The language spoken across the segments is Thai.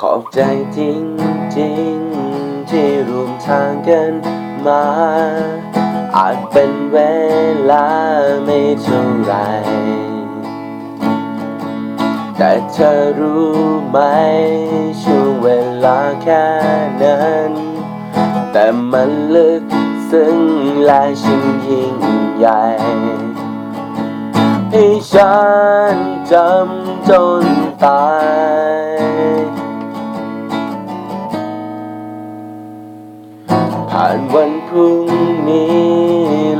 ขอบใจจริงจริงๆที่ร่วมทางกันมา อาจเป็นเวลาไม่เท่าไร แต่เธอรู้ไหม ช่วงเวลาแค่นั้น แต่มันลึกซึ้งและช่างยิ่งใหญ่ ให้ฉันจำจนตายานวันพรุ่งนี้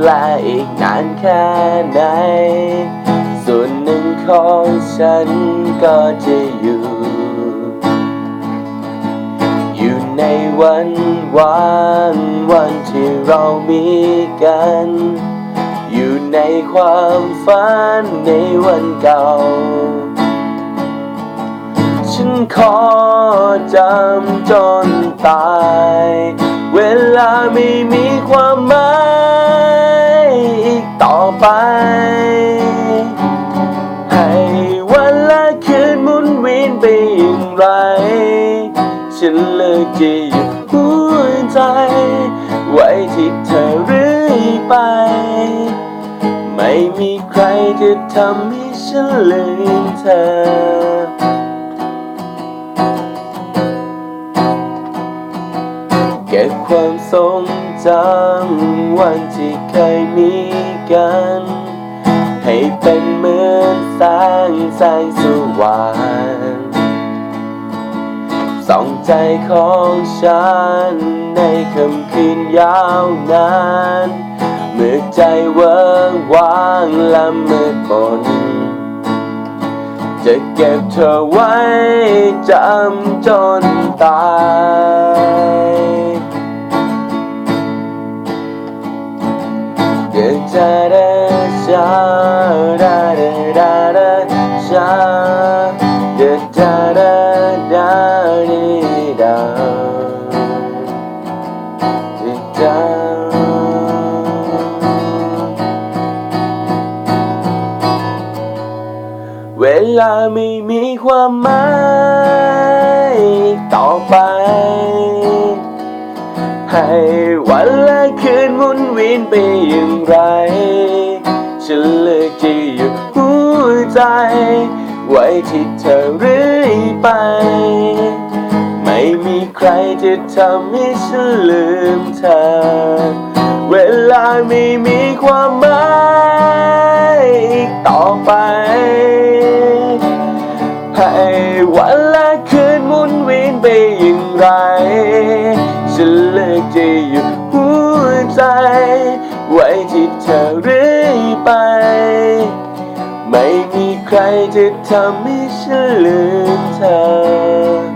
และอีกนานแค่ไหน ส่วนหนึ่งของฉันก็จะอยู่ อยู่ในวันวานวันที่เรามีกัน อยู่ในความฝันในวันเก่าฉันขอจำจนตาย เวลาไม่มีความหมายอีกต่อไป ให้วันและคืนหมุนเวียนไปอย่างไร ฉันเลิกจะหยุดหัวใจ ไว้ที่เธอเรื่อยไป ไม่มีใครจะทำให้ฉันลืมเธอ ความทรงจำวันที่เคยมีกัน ให้เป็นเหมือนแสงแสงสว่างส่องใจของฉัน ในค่ำคืนยาวนาน เมื่อใจเวิงว้างและมืดมน จะเก็บเธอไว้จำจนตาย จาดาชาดาดาดาดาชาเดจาดาดาดีดาเดจาเวลาไม่มีความหมายต่อไป ให้วัน นหมุนเวียนไปอย่างไร ฉันเลือกจะหยุดหัวใจ ไว้ที่เธอเรื่อยไป ไม่มีใครจะทำให้ฉันลืมเธอ เวลาไม่มีความหมายอีกต่อไป ใจ ไว้ที่เธอเรื่อยไป ไม่มีใครจะทำให้ฉันลืมเธอ